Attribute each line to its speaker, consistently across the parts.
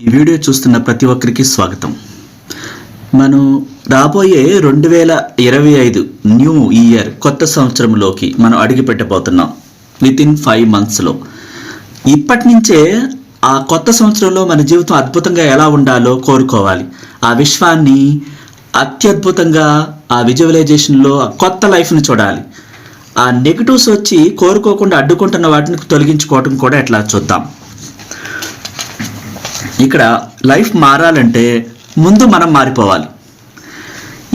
Speaker 1: ఈ వీడియో చూస్తున్న ప్రతి ఒక్కరికి స్వాగతం. మనం రాబోయే రెండు వేల ఇరవై ఐదు న్యూ ఇయర్ కొత్త సంవత్సరంలోకి మనం అడుగుపెట్టబోతున్నాం. విత్ ఇన్ ఫైవ్ మంత్స్లో ఇప్పటి నుంచే ఆ కొత్త సంవత్సరంలో మన జీవితం అద్భుతంగా ఎలా ఉండాలో కోరుకోవాలి. ఆ విశ్వాన్ని అత్యద్భుతంగా ఆ విజువలైజేషన్లో ఆ కొత్త లైఫ్ని చూడాలి. ఆ నెగిటివ్స్ వచ్చి కోరుకోకుండా అడ్డుకుంటున్న వాటిని తొలగించుకోవటం కూడా ఎట్లా చూద్దాం. ఇక్కడ లైఫ్ మారాలంటే ముందు మనం మారిపోవాలి.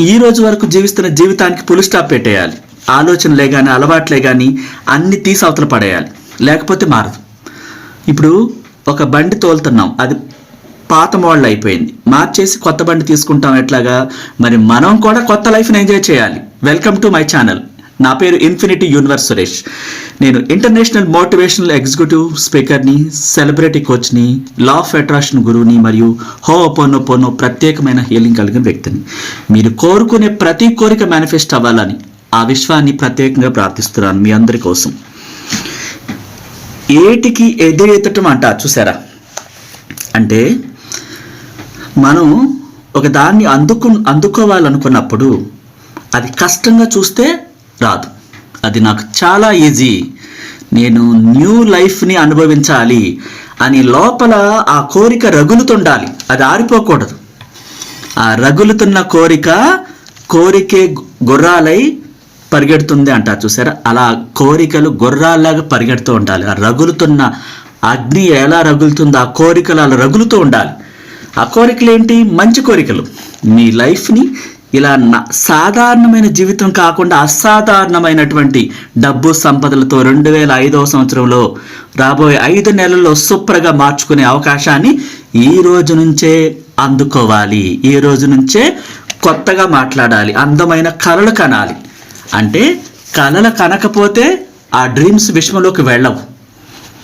Speaker 1: ఈ రోజు వరకు జీవిస్తున్న జీవితానికి పులి స్టాప్ పెట్టేయాలి. ఆలోచనలే కానీ అలవాట్లే కానీ అన్ని తీసి అవతల పడేయాలి. లేకపోతే మారదు. ఇప్పుడు ఒక బండి తోలుతున్నాం. అది పాత మోడల్ అయిపోయింది. మార్చేసి కొత్త బండి తీసుకుంటాం ఎట్లాగా? మరి మనం కూడా కొత్త లైఫ్ని ఎంజాయ్ చేయాలి. వెల్కమ్ టు మై ఛానల్ నా పేరు ఇన్ఫినిటీ యూనివర్స్ సురేష్. నేను ఇంటర్నేషనల్ మోటివేషనల్ ఎగ్జిక్యూటివ్ స్పీకర్ని సెలబ్రిటీ కోచ్ని లా ఆఫ్ అట్రాక్షన్ గురువుని మరియు హో ఒపోనో పోనో ప్రత్యేకమైన హీలింగ్ కలిగిన వ్యక్తిని. మీరు కోరుకునే ప్రతి కోరిక మేనిఫెస్ట్ అవ్వాలని ఆ విశ్వాన్ని ప్రత్యేకంగా ప్రార్థిస్తున్నాను మీ అందరి కోసం. ఏటికి ఎదురెత్తటం అంట చూసారా? అంటే మనం ఒక దాన్ని అందుకు అందుకోవాలనుకున్నప్పుడు అది కష్టంగా చూస్తే రాదు. అది నాకు చాలా ఈజీ. నేను న్యూ లైఫ్ని అనుభవించాలి అని లోపల ఆ కోరిక రగులుతుండాలి. అది ఆరిపోకూడదు. ఆ రగులుతున్న కోరిక కోరికే గుర్రాలై పరిగెడుతుంది అంటారు చూసారా? అలా కోరికలు గుర్రాల్లాగా పరిగెడుతూ ఉండాలి. ఆ రగులుతున్న అగ్ని ఎలా రగులుతుందో ఆ కోరికలు అలా రగులుతూ ఉండాలి. ఆ కోరికలు ఏంటి మంచి కోరికలు. మీ లైఫ్ని ఇలా న- సాధారణమైన జీవితం కాకుండా అసాధారణమైనటువంటి డబ్బు సంపదలతో రెండు వేల ఐదవ సంవత్సరంలో రాబోయే ఐదు నెలల్లో సూపర్గా మార్చుకునే అవకాశాన్ని ఈ రోజు నుంచే అందుకోవాలి. ఈ రోజు నుంచే కొత్తగా మాట్లాడాలి. అందమైన కళలు కనాలి. అంటే కళలు కనకపోతే ఆ డ్రీమ్స్ విషయంలోకి వెళ్ళవు.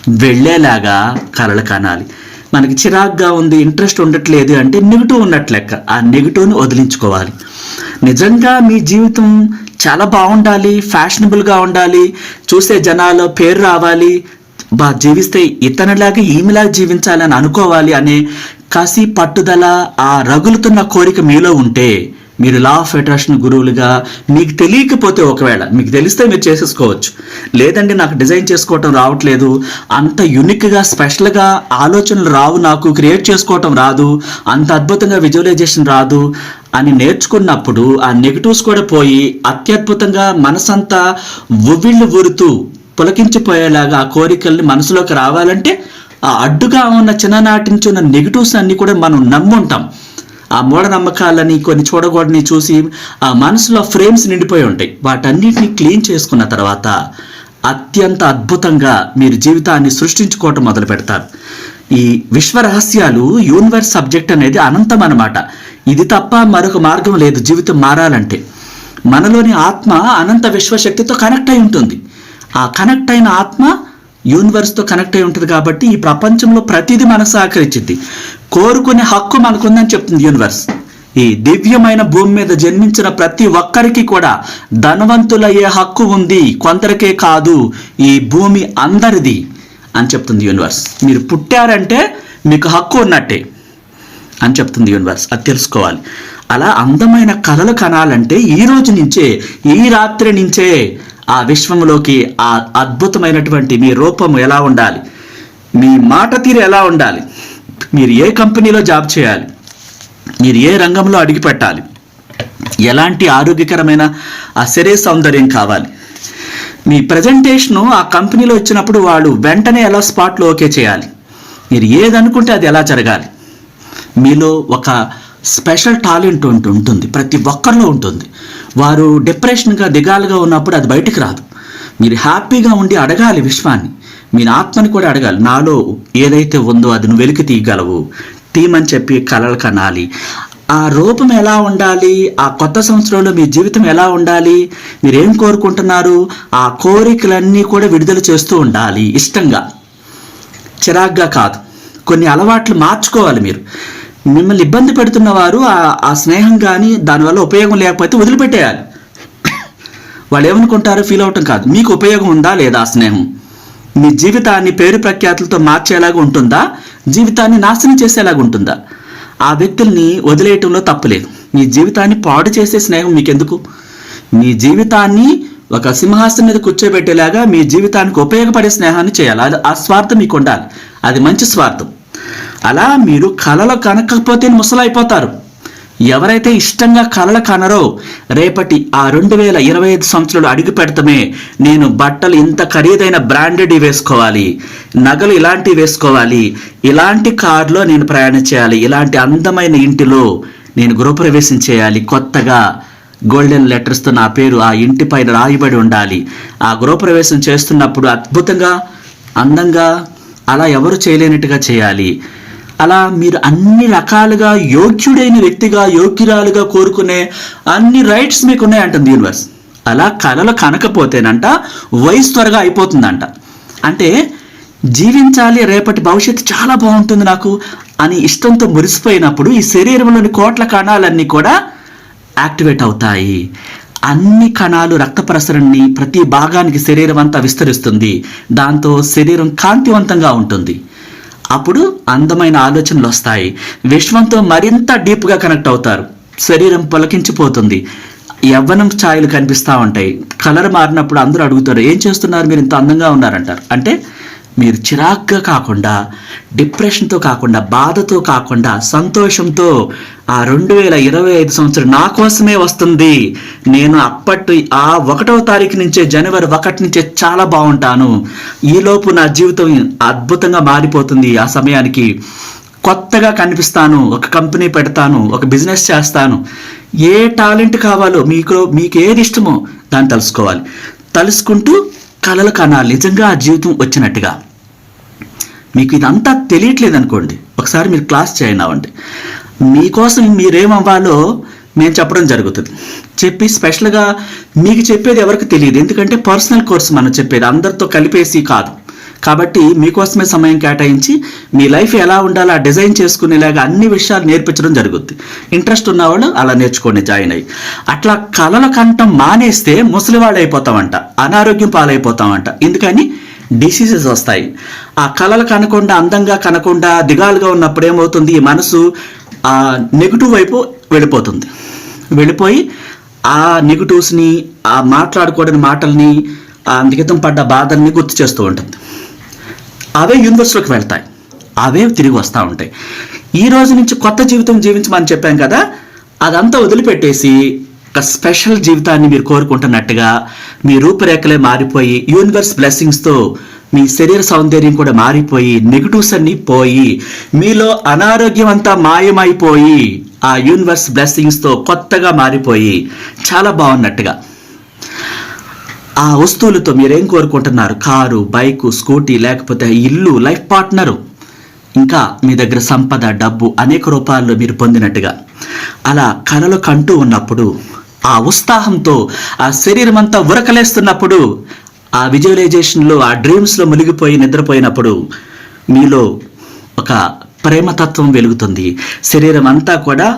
Speaker 1: వెళ్ళేలాగా కలలు కనాలి. మనకి చిరాగ్గా ఉంది ఇంట్రెస్ట్ ఉండట్లేదు అంటే నెగిటివ్ ఉన్నట్లు లెక్క. ఆ నెగిటివ్ని వదిలించుకోవాలి. నిజంగా మీ జీవితం చాలా బాగుండాలి ఫ్యాషనబుల్గా ఉండాలి చూసే జనాలు పేరు రావాలి బా జీవిస్తే ఇతనిలాగా ఈమెలాగా జీవించాలని అనుకోవాలి అనే కసి పట్టుదల ఆ రగులుతున్న కోరిక మీలో ఉంటే మీరు లా ఆఫ్ అట్రాక్షన్ గురువులుగా మీకు తెలియకపోతే ఒకవేళ మీకు తెలిస్తే మీరు చేసేసుకోవచ్చు. లేదండి నాకు డిజైన్ చేసుకోవటం రావట్లేదు అంత యునిక్గా స్పెషల్గా ఆలోచనలు రావు నాకు క్రియేట్ చేసుకోవటం రాదు అంత అద్భుతంగా విజువలైజేషన్ రాదు అని నేర్చుకున్నప్పుడు ఆ నెగిటివ్స్ కూడా పోయి అత్యద్భుతంగా మనసంతా ఉవ్విళ్ళు ఊరుతూ పులకించిపోయేలాగా ఆ కోరికల్ని మనసులోకి రావాలంటే ఆ అడ్డుగా ఉన్న చిన్ననాటి నుంచి ఉన్న నెగిటివ్స్ అన్నీ కూడా మనం నమ్ముంటాం. ఆ మూఢనమ్మకాలని కొన్ని చూడకూడని చూసి ఆ మనసులో ఫ్రేమ్స్ నిండిపోయి ఉంటాయి. వాటన్నిటిని క్లీన్ చేసుకున్న తర్వాత అత్యంత అద్భుతంగా మీరు జీవితాన్ని సృష్టించుకోవటం మొదలు పెడతారు. ఈ విశ్వరహస్యాలు యూనివర్స్ సబ్జెక్ట్ అనేది అనంతం అనమాట ఇది తప్ప మరొక మార్గం లేదు. జీవితం మారాలంటే మనలోని ఆత్మ అనంత విశ్వశక్తితో కనెక్ట్ అయి ఉంటుంది. ఆ కనెక్ట్ అయిన ఆత్మ యూనివర్స్తో కనెక్ట్ అయి ఉంటుంది కాబట్టి ఈ ప్రపంచంలో ప్రతిదీ మనకు సహకరించింది. కోరుకునే హక్కు మనకుందని చెప్తుంది యూనివర్స్ ఈ దివ్యమైన భూమి మీద జన్మించిన ప్రతి ఒక్కరికి కూడా ధనవంతులయ్యే హక్కు ఉంది కొందరికే కాదు. ఈ భూమి అందరిది అని చెప్తుంది యూనివర్స్ మీరు పుట్టారంటే మీకు హక్కు ఉన్నట్టే అని చెప్తుంది యూనివర్స్ అది తెలుసుకోవాలి. అలా అందమైన కళలు కనాలంటే ఈ రోజు నుంచే ఈ రాత్రి నుంచే ఆ విశ్వంలోకి ఆ అద్భుతమైనటువంటి మీ రూపం ఎలా ఉండాలి? మీ మాట తీరు ఎలా ఉండాలి? మీరు ఏ కంపెనీలో జాబ్ చేయాలి? మీరు ఏ రంగంలో అడిగి పెట్టాలి? ఎలాంటి ఆరోగ్యకరమైన ఆ శరీర సౌందర్యం కావాలి? మీ ప్రజెంటేషను ఆ కంపెనీలో ఇచ్చినప్పుడు వాళ్ళు వెంటనే ఎలా స్పాట్లో ఓకే చేయాలి? మీరు ఏదనుకుంటే అది ఎలా జరగాలి? మీలో ఒక స్పెషల్ టాలెంట్ ఉంటుంది ప్రతి ఒక్కరిలో ఉంటుంది. వారు డిప్రెషన్గా దిగాలుగా ఉన్నప్పుడు అది బయటకు రాదు. మీరు హ్యాపీగా ఉండి అడగాలి విశ్వాన్ని. మీరు ఆత్మని కూడా అడగాలి. నాలో ఏదైతే ఉందో అది నువ్వు వెలికి తీయగలవు. టీం అని చెప్పి కలలు కనాలి. ఆ రూపం ఎలా ఉండాలి? ఆ కొత్త సంవత్సరంలో మీ జీవితం ఎలా ఉండాలి? మీరేం కోరుకుంటున్నారు? ఆ కోరికలన్నీ కూడా విడుదల చేస్తూ ఉండాలి. ఇష్టంగా. చిరాగ్గా కాదు. కొన్ని అలవాట్లు మార్చుకోవాలి మీరు. మిమ్మల్ని ఇబ్బంది పెడుతున్న వారు ఆ- స్నేహం కానీ దానివల్ల ఉపయోగం లేకపోతే వదిలిపెట్టేయాలి. వాళ్ళు ఏమనుకుంటారు ఫీల్ అవటం కాదు. మీకు ఉపయోగం ఉందా లేదా ఆ స్నేహం? మీ జీవితాన్ని పేరు ప్రఖ్యాతులతో మార్చేలాగా ఉంటుందా? జీవితాన్ని నాశనం చేసేలాగా ఉంటుందా? ఆ వ్యక్తుల్ని వదిలేయటంలో తప్పులేదు మీ జీవితాన్ని పాడు చేసే స్నేహం మీకెందుకు? మీ జీవితాన్ని ఒక సింహాసనం మీద కూర్చోబెట్టేలాగా మీ జీవితానికి ఉపయోగపడే స్నేహాన్ని చేయాలి. అది ఆ స్వార్థం మీకు ఉండాలి. అది మంచి స్వార్థం. అలా మీరు కళలు కనకపోతే ముసలైపోతారు. ఎవరైతే ఇష్టంగా కళలు కనరో రేపటి ఆ రెండు వేల ఇరవై ఐదు సంవత్సరాలు అడుగు పెడతమే నేను బట్టలు ఇంత ఖరీదైన బ్రాండెడ్ వేసుకోవాలి. నగలు ఇలాంటివి వేసుకోవాలి. ఇలాంటి కారులో నేను ప్రయాణం చేయాలి. ఇలాంటి అందమైన ఇంటిలో నేను గృహప్రవేశం చేయాలి. కొత్తగా గోల్డెన్ లెటర్స్తో నా పేరు ఆ ఇంటి పైన రాయబడి ఉండాలి. ఆ గృహప్రవేశం చేస్తున్నప్పుడు అద్భుతంగా అందంగా అలా ఎవరు చేయలేనట్టుగా చేయాలి. అలా మీరు అన్ని రకాలుగా యోగ్యుడైన వ్యక్తిగా యోగ్యురాలుగా కోరుకునే అన్ని రైట్స్ మీకు ఉన్నాయంటుంది యూనివర్స్ అలా కళలు కనకపోతేనంట వయసు త్వరగా అయిపోతుందంట. అంటే జీవించాలి రేపటి భవిష్యత్తు చాలా బాగుంటుంది నాకు అని ఇష్టంతో మురిసిపోయినప్పుడు ఈ శరీరంలోని కోట్ల కణాలన్నీ కూడా యాక్టివేట్ అవుతాయి. అన్ని కణాలు రక్త ప్రసరణని ప్రతి భాగానికి శరీరం అంతా విస్తరిస్తుంది. దాంతో శరీరం కాంతివంతంగా ఉంటుంది. అప్పుడు అందమైన ఆలోచనలు వస్తాయి. విశ్వంతో మరింత డీప్గా కనెక్ట్ అవుతారు. శరీరం పొలకించిపోతుంది. యవ్వనం ఛాయలు కనిపిస్తూ ఉంటాయి. కలర్ మారినప్పుడు అందరూ అడుగుతారు ఏం చేస్తున్నారు? మీరు ఇంత అందంగా ఉన్నారంటారు. అంటే మీరు చిరాగ్గా కాకుండా డిప్రెషన్తో కాకుండా బాధతో కాకుండా సంతోషంతో ఆ రెండు వేల ఇరవై ఐదు సంవత్సరం నా కోసమే వస్తుంది. నేను అప్పటి ఆ ఒకటవ తారీఖు నుంచే జనవరి ఒకటి నుంచే చాలా బాగుంటాను. ఈలోపు నా జీవితం అద్భుతంగా మారిపోతుంది ఆ సమయానికి. కొత్తగా కనిపిస్తాను ఒక కంపెనీ పెడతాను ఒక బిజినెస్ చేస్తాను. ఏ టాలెంట్ కావాలో మీకు మీకు ఏది ఇష్టమో దాన్ని తెలుసుకోవాలి. తలుసుకుంటూ కలలు కనాలి. నిజంగా ఆ జీవితం వచ్చినట్టుగా. మీకు ఇదంతా తెలియట్లేదు అనుకోండి ఒకసారి మీరు క్లాస్ జాయిన్ అవ్వండి. మీకోసం మీరేమవ్వాలో మేము చెప్పడం జరుగుతుంది. చెప్పి స్పెషల్గా మీకు చెప్పేది ఎవరికి తెలియదు. ఎందుకంటే పర్సనల్ కోర్స్ మనం చెప్పేది అందరితో కలిపేసి కాదు. కాబట్టి మీకోసమే సమయం కేటాయించి మీ లైఫ్ ఎలా ఉండాలో ఆ డిజైన్ చేసుకునేలాగా అన్ని విషయాలు నేర్పించడం జరుగుద్ది. ఇంట్రెస్ట్ ఉన్నవాళ్ళు అలా నేర్చుకోండి జాయిన్ అయ్యి. అట్లా కళల కంఠం మానేస్తే ముసలి వాళ్ళు అయిపోతామంట. అనారోగ్యం పాలైపోతామంట. ఎందుకని? డిసీజెస్ వస్తాయి. ఆ కళలు కనకుండా అందంగా కనకుండా దిగాలుగా ఉన్నప్పుడు ఏమవుతుంది? ఈ మనసు ఆ నెగిటివ్ వైపు వెళ్ళిపోతుంది. వెళ్ళిపోయి ఆ నెగిటివ్స్ని ఆ మాట్లాడుకోవడానికి మాటల్ని ఆ అంకితం పడ్డ బాధల్ని గుర్తు చేస్తూ ఉంటుంది. అవే యూనివర్స్లోకి వెళ్తాయి. అవే తిరిగి వస్తూ ఉంటాయి. ఈ రోజు నుంచి కొత్త జీవితం జీవించమని చెప్పాం కదా అదంతా వదిలిపెట్టేసి ఒక స్పెషల్ జీవితాన్ని మీరు కోరుకుంటున్నట్టుగా మీ రూపురేఖలే మారిపోయి యూనివర్స్ బ్లెస్సింగ్స్తో మీ శరీర సౌందర్యం కూడా మారిపోయి నెగిటివ్స్ అన్ని పోయి మీలో అనారోగ్యం అంతా మాయమైపోయి ఆ యూనివర్స్ బ్లెస్సింగ్స్తో కొత్తగా మారిపోయి చాలా బాగున్నట్టుగా. ఆ వస్తువులతో మీరేం కోరుకుంటున్నారు? కారు బైకు స్కూటీ లేకపోతే ఇల్లు లైఫ్ పార్ట్నరు? ఇంకా మీ దగ్గర సంపద డబ్బు అనేక రూపాల్లో మీరు పొందినట్టుగా. అలా కలలు కంటూ ఉన్నప్పుడు ఆ ఉత్సాహంతో ఆ శరీరం అంతా ఉరకలేస్తున్నప్పుడు ఆ విజువలైజేషన్లో ఆ డ్రీమ్స్లో మునిగిపోయి నిద్రపోయినప్పుడు మీలో ఒక ప్రేమతత్వం వెలుగుతుంది. శరీరం అంతా కూడా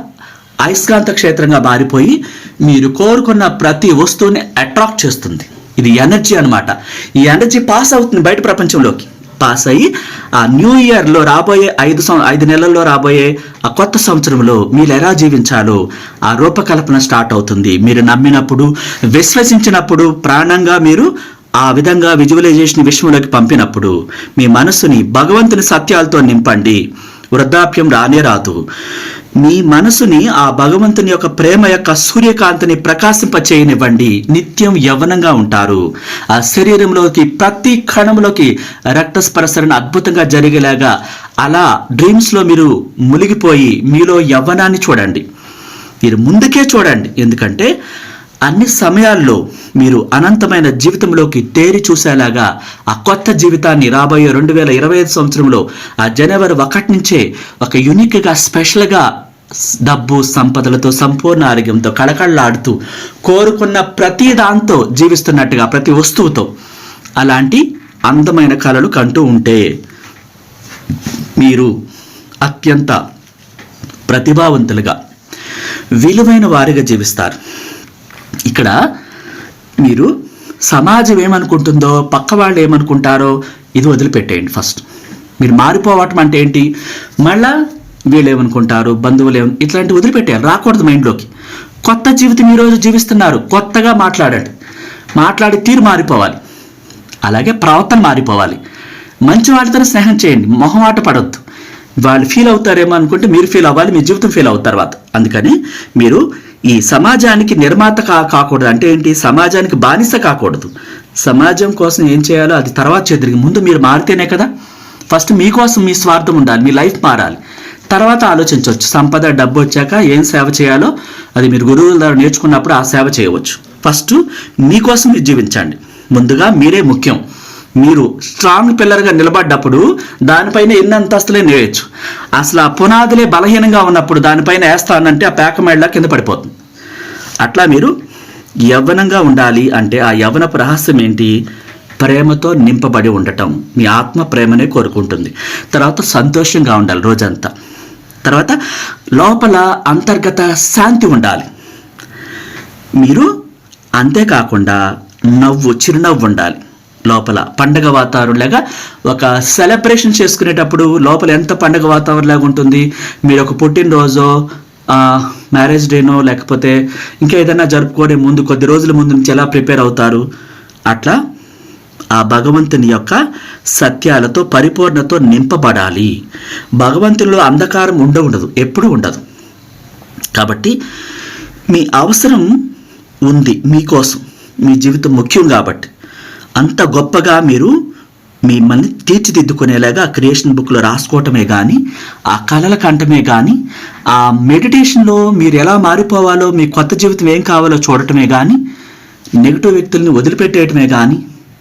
Speaker 1: అయస్కాంత క్షేత్రంగా మారిపోయి మీరు కోరుకున్న ప్రతి వస్తువుని అట్రాక్ట్ చేస్తుంది. ఇది ఎనర్జీ అనమాట ఈ ఎనర్జీ పాస్ అవుతుంది బయట ప్రపంచంలోకి. పాస్ అయ్యి ఆ న్యూ ఇయర్లో రాబోయే ఐదు సం ఐదు నెలల్లో రాబోయే ఆ కొత్త సంవత్సరంలో మీరు ఎలా జీవించాలో ఆ రూపకల్పన స్టార్ట్ అవుతుంది. మీరు నమ్మినప్పుడు విశ్వసించినప్పుడు ప్రాణంగా మీరు ఆ విధంగా విజువలైజేషన్ విశ్వంలోకి పంపినప్పుడు మీ మనసుని భగవంతుని సత్యాలతో నింపండి. వృద్ధాప్యం రానే రాదు. మీ మనసుని ఆ భగవంతుని యొక్క ప్రేమ యొక్క సూర్యకాంతిని ప్రకాశింప చేయనివ్వండి నిత్యం యవనంగా ఉంటారు. ఆ శరీరంలోకి ప్రతి క్షణంలోకి రక్త అద్భుతంగా జరిగేలాగా అలా డ్రీమ్స్లో మీరు మునిగిపోయి మీలో యవ్వనాన్ని చూడండి. మీరు ముందుకే చూడండి. ఎందుకంటే అన్ని సమయాల్లో మీరు అనంతమైన జీవితంలోకి తేరి చూసేలాగా ఆ కొత్త జీవితాన్ని రాబోయే రెండు వేల ఇరవై ఐదు సంవత్సరంలో ఆ జనవరి ఒకటి నుంచే ఒక యునిక్గా స్పెషల్గా డబ్బు సంపదలతో సంపూర్ణ ఆరోగ్యంతో కళకళలాడుతూ కోరుకున్న ప్రతి దాంతో జీవిస్తున్నట్టుగా ప్రతి వస్తువుతో అలాంటి అందమైన కళలు కంటూ ఉంటే మీరు అత్యంత ప్రతిభావంతులుగా విలువైన వారిగా జీవిస్తారు. ఇక్కడ మీరు సమాజం ఏమనుకుంటుందో పక్క వాళ్ళు ఏమనుకుంటారో ఇది వదిలిపెట్టేయండి ఫస్ట్ మీరు మారిపోవటం అంటే ఏంటి? మళ్ళా వీళ్ళు ఏమనుకుంటారు బంధువులు ఏమను ఇట్లాంటివి వదిలిపెట్టారు రాకూడదు మైండ్లోకి. కొత్త జీవితం ఈరోజు జీవిస్తున్నారు కొత్తగా మాట్లాడండి. మాట్లాడే తీరు మారిపోవాలి. అలాగే ప్రవర్తన మారిపోవాలి. మంచి వాళ్ళతో స్నేహం చేయండి మొహమాట పడొద్దు. వాళ్ళు ఫీల్ అవుతారేమో అనుకుంటే మీరు ఫీల్ అవ్వాలి మీ జీవితం ఫీల్ అవుతారు తర్వాత. అందుకని మీరు ఈ సమాజానికి నిర్మాత కా కాకూడదు. అంటే ఏంటి? సమాజానికి బానిస కాకూడదు. సమాజం కోసం ఏం చేయాలో అది తర్వాత చేద్దరికి ముందు మీరు మారితేనే కదా. ఫస్ట్ మీకోసం మీ స్వార్థం ఉండాలి మీ లైఫ్ మారాలి. తర్వాత ఆలోచించవచ్చు. సంపద డబ్బు వచ్చాక ఏం సేవ చేయాలో అది మీరు గురువుల ద్వారా నేర్చుకున్నప్పుడు ఆ సేవ చేయవచ్చు. ఫస్ట్ మీకోసం మీరు జీవించండి. ముందుగా మీరే ముఖ్యం. మీరు స్ట్రాంగ్ పిల్లర్గా నిలబడ్డప్పుడు దానిపైన ఎన్ని అంతస్తులే నేయచ్చు. అసలు ఆ పునాదులే బలహీనంగా ఉన్నప్పుడు దానిపైన వేస్తానంటే ఆ పేక కింద పడిపోతుంది. అట్లా మీరు యవ్వనంగా ఉండాలి అంటే ఆ యవ్వనపు రహస్యం ఏంటి? ప్రేమతో నింపబడి ఉండటం. మీ ఆత్మ ప్రేమనే కోరుకుంటుంది. తర్వాత సంతోషంగా ఉండాలి రోజంతా. తర్వాత లోపల అంతర్గత శాంతి ఉండాలి. మీరు అంతేకాకుండా నవ్వు చిరునవ్వు ఉండాలి. లోపల పండగ వాతావరణంలాగా ఒక సెలబ్రేషన్ చేసుకునేటప్పుడు లోపల ఎంత పండగ వాతావరణంలాగా ఉంటుంది? మీరు ఒక పుట్టినరోజో మ్యారేజ్ డేనో లేకపోతే ఇంకా ఏదైనా జరుపుకోవడే ముందు కొద్ది రోజుల ముందు నుంచి ఎలా ప్రిపేర్ అవుతారు? అట్లా ఆ భగవంతుని యొక్క సత్యాలతో పరిపూర్ణతో నింపబడాలి. భగవంతుల్లో అంధకారం ఉండ ఉండదు ఎప్పుడూ ఉండదు. కాబట్టి మీ అవసరం ఉంది మీకోసం మీ జీవితం ముఖ్యం కాబట్టి. అంత గొప్పగా మీరు మిమ్మల్ని తీర్చిదిద్దుకునేలాగా ఆ క్రియేషన్ బుక్లో రాసుకోవటమే కానీ ఆ కళల కంటమే కానీ ఆ మెడిటేషన్లో మీరు ఎలా మారిపోవాలో మీ కొత్త జీవితం ఏం కావాలో చూడటమే కానీ నెగిటివ్ వ్యక్తుల్ని వదిలిపెట్టేయటమే కానీ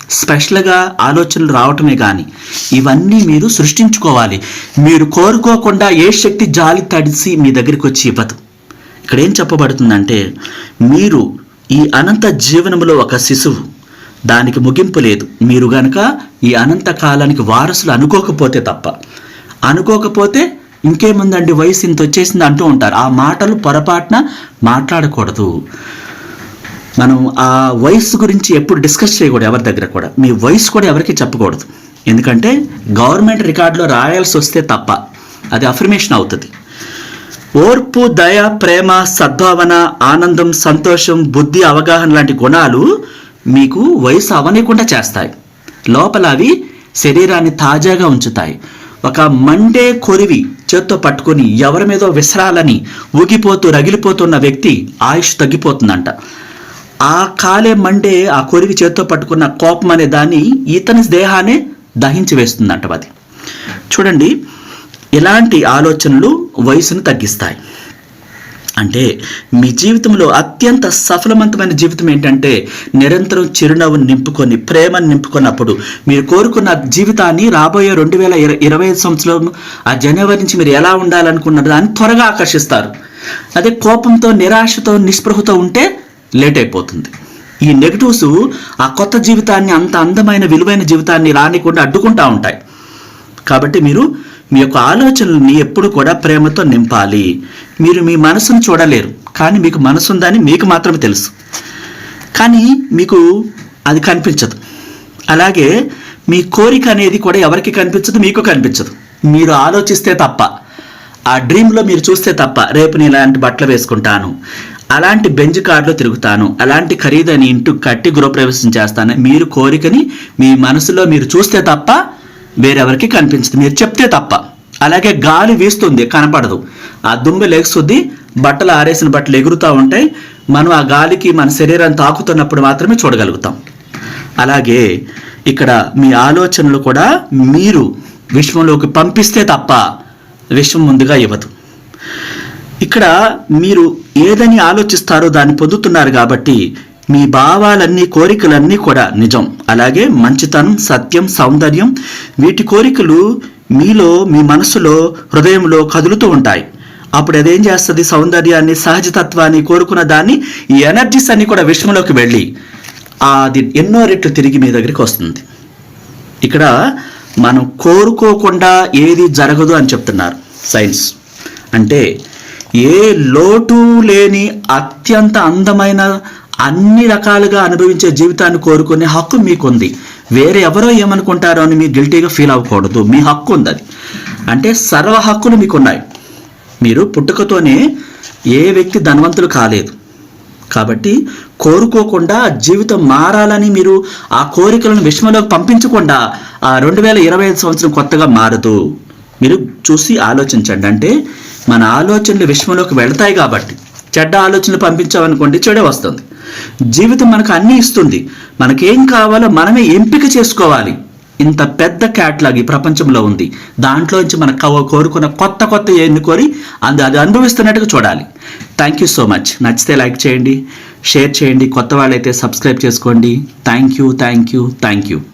Speaker 1: స్పెషల్గా ఆలోచనలు రావటమే కానీ ఇవన్నీ మీరు సృష్టించుకోవాలి. మీరు కోరుకోకుండా ఏ శక్తి జాలి తడిసి మీ దగ్గరికి వచ్చి ఇవ్వదు. ఇక్కడ ఏం చెప్పబడుతుందంటే మీరు ఈ అనంత జీవనంలో ఒక శిశువు. దానికి ముగింపు లేదు. మీరు గనక ఈ అనంత కాలానికి వారసులు అనుకోకపోతే తప్ప. అనుకోకపోతే ఇంకేముందండి? వయసు ఇంత వచ్చేసింది అంటూ ఉంటారు. ఆ మాటలు పొరపాటున మాట్లాడకూడదు. మనం ఆ వయసు గురించి ఎప్పుడు డిస్కస్ చేయకూడదు ఎవరి దగ్గర కూడా. మీ వయసు కూడా ఎవరికి చెప్పకూడదు. ఎందుకంటే గవర్నమెంట్ రికార్డులో రాయాల్సి వస్తే తప్ప. అది అఫర్మేషన్ అవుతుంది. ఓర్పు దయ ప్రేమ సద్భావన ఆనందం సంతోషం బుద్ధి అవగాహన లాంటి గుణాలు మీకు వయసు అవనీయకుండా చేస్తాయి. లోపల అవి శరీరాన్ని తాజాగా ఉంచుతాయి. ఒక మండే కొరివి చేత్తో పట్టుకొని ఎవరి మీదో విసరాలని ఊగిపోతూ రగిలిపోతున్న వ్యక్తి ఆయుష్ తగ్గిపోతుందంట. ఆ కాలే మండే ఆ కొరివి చేత్తో పట్టుకున్న కోపం అనే దాన్ని ఇతని దేహాన్ని దహించి వేస్తుందంట అది. చూడండి ఇలాంటి ఆలోచనలు వయసును తగ్గిస్తాయి. అంటే మీ జీవితంలో అత్యంత సఫలవంతమైన జీవితం ఏంటంటే నిరంతరం చిరునవ్వును నింపుకొని ప్రేమను నింపుకున్నప్పుడు మీరు కోరుకున్న జీవితాన్ని రాబోయే రెండు వేల ఇరవై ఐదు సంవత్సరం ఆ జనవరి నుంచి మీరు ఎలా ఉండాలనుకున్న దాన్ని త్వరగా ఆకర్షిస్తారు. అదే కోపంతో నిరాశతో నిస్పృహతో ఉంటే లేట్ అయిపోతుంది. ఈ నెగటివ్స్ ఆ కొత్త జీవితాన్ని అంత అందమైన విలువైన జీవితాన్ని రానికుండా అడ్డుకుంటా ఉంటాయి. కాబట్టి మీరు మీ యొక్క ఆలోచనల్ని ఎప్పుడు కూడా ప్రేమతో నింపాలి. మీరు మీ మనసును చూడలేరు. కానీ మీకు మనసు ఉందని మీకు మాత్రమే తెలుసు. కానీ మీకు అది కనిపించదు. అలాగే మీ కోరిక అనేది కూడా ఎవరికి కనిపించదు మీకు కనిపించదు. మీరు ఆలోచిస్తే తప్ప ఆ డ్రీమ్లో మీరు చూస్తే తప్ప రేపు నేను ఇలాంటి బట్టలు వేసుకుంటాను అలాంటి బెంజ్ కార్డులో తిరుగుతాను అలాంటి ఖరీదని ఇంటికి కట్టి గృహప్రవేశం చేస్తాను మీరు కోరికని మీ మనసులో మీరు చూస్తే తప్ప వేరెవరికి కనిపించదు. మీరు చెప్తే తప్ప. అలాగే గాలి వీస్తుంది కనపడదు. ఆ దుమ్ము లెగుస్తుంది బట్టలు ఆరేసిన బట్టలు ఎగురుతూ ఉంటాయి. మనం ఆ గాలికి మన శరీరాన్ని తాకుతున్నప్పుడు మాత్రమే చూడగలుగుతాం. అలాగే ఇక్కడ మీ ఆలోచనలు కూడా మీరు విశ్వంలోకి పంపిస్తే తప్ప విశ్వం ముందుగా ఇవ్వదు. ఇక్కడ మీరు ఏదని ఆలోచిస్తారో దాన్ని పొందుతున్నారు కాబట్టి మీ భావాలన్నీ కోరికలన్నీ కూడా నిజం. అలాగే మంచితనం సత్యం సౌందర్యం వీటి కోరికలు మీలో మీ మనసులో హృదయంలో కదులుతూ ఉంటాయి. అప్పుడు అదేం చేస్తుంది? సౌందర్యాన్ని సహజతత్వాన్ని కోరుకున్న దాన్ని ఈ ఎనర్జీస్ అన్ని కూడా విశ్వంలోకి వెళ్ళి అది ఎన్నో రెట్లు తిరిగి మీ దగ్గరికి వస్తుంది. ఇక్కడ మనం కోరుకోకుండా ఏది జరగదు అని చెప్తున్నారు సైన్స్. అంటే ఏ లోటు లేని అత్యంత అందమైన అన్ని రకాలుగా అనుభవించే జీవితాన్ని కోరుకునే హక్కు మీకుంది. వేరే ఎవరో ఏమనుకుంటారో అని మీరు గిల్టీగా ఫీల్ అవ్వకూడదు. మీ హక్కు ఉంది అది. అంటే సర్వ హక్కులు మీకున్నాయి. మీరు పుట్టుకతోనే ఏ వ్యక్తి ధనవంతులు కాలేదు. కాబట్టి కోరుకోకుండా జీవితం మారాలని మీరు ఆ కోరికలను విశ్వంలోకి పంపించకుండా ఆ రెండు వేల ఇరవై ఐదు సంవత్సరం కొత్తగా మారదు. మీరు చూసి ఆలోచించండి. అంటే మన ఆలోచనలు విశ్వంలోకి వెళతాయి కాబట్టి. చెడ్డ ఆలోచనలు పంపించామనుకోండి చెడే వస్తుంది. జీవితం మనకు అన్నీ ఇస్తుంది. మనకేం కావాలో మనమే ఎంపిక చేసుకోవాలి. ఇంత పెద్ద క్యాట్లాగ్ ఈ ప్రపంచంలో ఉంది. దాంట్లోంచి నుంచి కవ- కోరుకున్న కొత్త కొత్త ఎన్నుకొని అది అది అనుభవిస్తున్నట్టుగా చూడాలి. థ్యాంక్ యూ సో మచ్ నచ్చితే లైక్ చేయండి. షేర్ చేయండి. కొత్త వాళ్ళైతే సబ్స్క్రైబ్ చేసుకోండి. Thank you thank you thank you